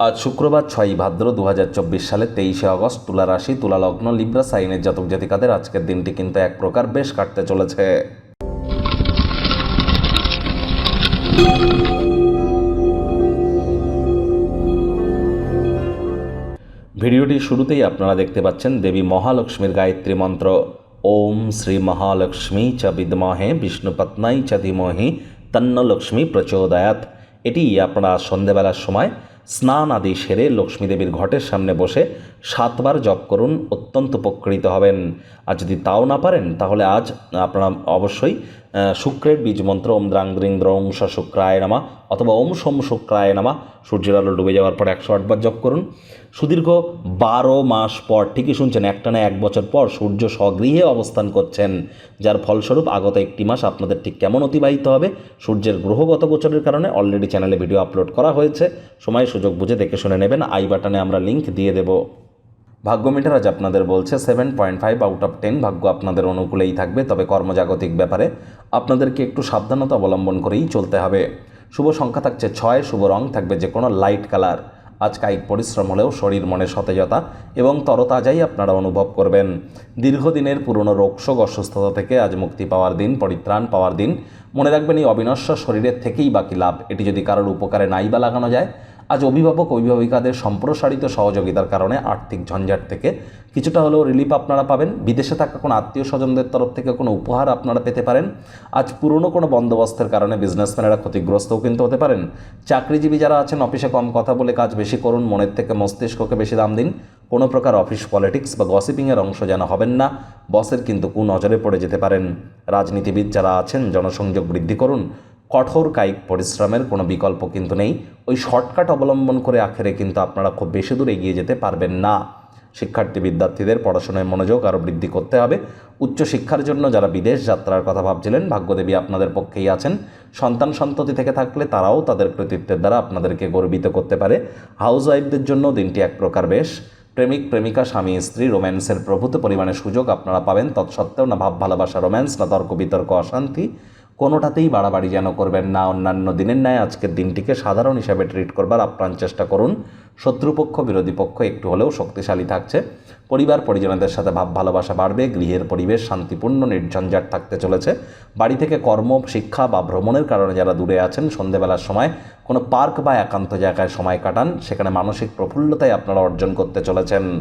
আজ শুক্রবার ছয়ই ভাদ্র দু হাজার চব্বিশ সালে তেইশে আগস্ট তুলা রাশি, তুলা লগ্ন, লিব্রা, সাইনের জাতক জাতিকাদের আজকের দিনটি কিন্তু এক প্রকার বেশ কাটতে চলেছে। ভিডিওটির শুরুতেই আপনারা দেখতে পাচ্ছেন দেবী মহালক্ষ্মীর গায়ত্রী মন্ত্র। ওম শ্রী মহালক্ষ্মী চ বিদমহে বিষ্ণুপত্নাই চ ধীমহি তন্ন লক্ষ্মী প্রচোদয়াত এটি আপনারা সন্ধেবেলার সময় স্নান আদি সেরে লক্ষ্মীদেবীর ঘটের সামনে বসে সাতবার জপ করুন, অত্যন্ত উপকৃত হবেন। আর যদি তাও না পারেন, তাহলে আজ আপনারা অবশ্যই শুক্রের বীজ মন্ত্র ওম দ্রাং দ্রিং দ্রং স শুক্রায় নামা অথবা ওম সোম শুক্রায় নামা। সূর্যের আলো ডুবে যাওয়ার পর একশো আটবার জপ করুন। সুদীর্ঘ বারো মাস পর, ঠিকই শুনছেন একটানা এক বছর পর সূর্য স্বগৃহে অবস্থান করছেন। যার ফলস্বরূপ আগত একটি মাস আপনাদের ঠিক কেমন অতিবাহিত হবে, সূর্যের গ্রহগত গোচরের কারণে অলরেডি চ্যানেলে ভিডিও আপলোড করা হয়েছে। সময় সুযোগ বুঝে দেখে শুনে নেবেন, আই বাটনে আমরা লিঙ্ক দিয়ে দেবো। ভাগ্য মিটার আজ আপনাদের বলছে seven point five out of ten ভাগ্য আপনাদের অনুকূলেই থাকবে, তবে কর্মজাগতিক ব্যাপারে আপনাদেরকে একটু সাবধানতা অবলম্বন করেই চলতে হবে। শুভ সংখ্যা থাকছে ছয়, শুভ রং থাকবে যে কোনো লাইট কালার আজ কায়িক পরিশ্রম হলেও শরীর মনে সতেজতা এবং তরতাজাই আপনারা অনুভব করবেন। দীর্ঘদিনের পুরনো রোগশোক অসুস্থতা থেকে আজ মুক্তি পাওয়ার দিন, পরিত্রাণ পাওয়ার দিন। মনে রাখবেন এই অবিনশ্বর শরীরের থেকেই বাকি লাভ। এটি যদি কারোর উপকারে নাই বা লাগানো যায় আজ অভিভাবক অভিভাবিকাদের সম্প্রসারিত সহযোগিতার কারণে আর্থিক ঝঞ্ঝাট থেকে কিছুটা হলেও রিলিফ আপনারা পাবেন। বিদেশে থাকা কোনো আত্মীয় স্বজনদের তরফ থেকে কোনো উপহার আপনারা পেতে পারেন। আজ পুরনো কোনো বন্দোবস্তের কারণে বিজনেসম্যানেরা ক্ষতিগ্রস্তও কিন্তু হতে পারেন। চাকরিজীবী যারা আছেন, অফিসে কম কথা বলে কাজ বেশি করুন, মনের থেকে মস্তিষ্ককে বেশি দাম দিন। কোনো প্রকার অফিস পলিটিক্স বা গসিপিংয়ের অংশ যেন হবেন না। বসের কিন্তু কু নজরে পড়ে যেতে পারেন। রাজনীতিবিদ যারা আছেন, জনসংযোগ বৃদ্ধি করুন। কঠোর কায়িক পরিশ্রমের কোনো বিকল্প কিন্তু নেই। ওই শর্টকাট অবলম্বন করে আখেরে কিন্তু আপনারা খুব বেশি দূর এগিয়ে যেতে পারবেন না। শিক্ষার্থী, বিদ্যার্থীদের পড়াশোনায় মনোযোগ আরও বৃদ্ধি করতে হবে। উচ্চশিক্ষার জন্য যারা বিদেশ যাত্রার কথা ভাবছিলেন, ভাগ্যদেবী আপনাদের পক্ষেই আছেন। সন্তান সন্ততি থেকে থাকলে তারাও তাদের কৃতিত্বের দ্বারা আপনাদেরকে গর্বিত করতে পারে। হাউস ওয়াইফদের জন্য দিনটি এক প্রকার বেশ। প্রেমিক, প্রেমিকা, স্বামী, স্ত্রী, রোম্যান্সের প্রভূত পরিমাণে সুযোগ আপনারা পাবেন। তৎসত্ত্বেও না ভাব, ভালোবাসা, রোম্যান্স, না তর্ক, বিতর্ক, অশান্তি। কোনোটাতেই বাড়াবাড়ি যেন করবেন না। অন্যান্য দিনের ন্যায় আজকের দিনটিকে সাধারণ হিসাবে ট্রিট করবার আপ্রাণ চেষ্টা করুন। শত্রুপক্ষ, বিরোধী পক্ষ একটু হলেও শক্তিশালী থাকছে। পরিবার, পরিজনদের সাথে ভাব, ভালোবাসা বাড়বে। গৃহের পরিবেশ শান্তিপূর্ণ, নির্ঝঞ্ঝাট থাকতে চলেছে। বাড়ি থেকে কর্ম, শিক্ষা বা ভ্রমণের কারণে যারা দূরে আছেন, সন্ধেবেলার সময় কোনো পার্ক বা একান্ত জায়গায় সময় কাটান। সেখানে মানসিক প্রফুল্লতাই আপনারা অর্জন করতে চলেছেন।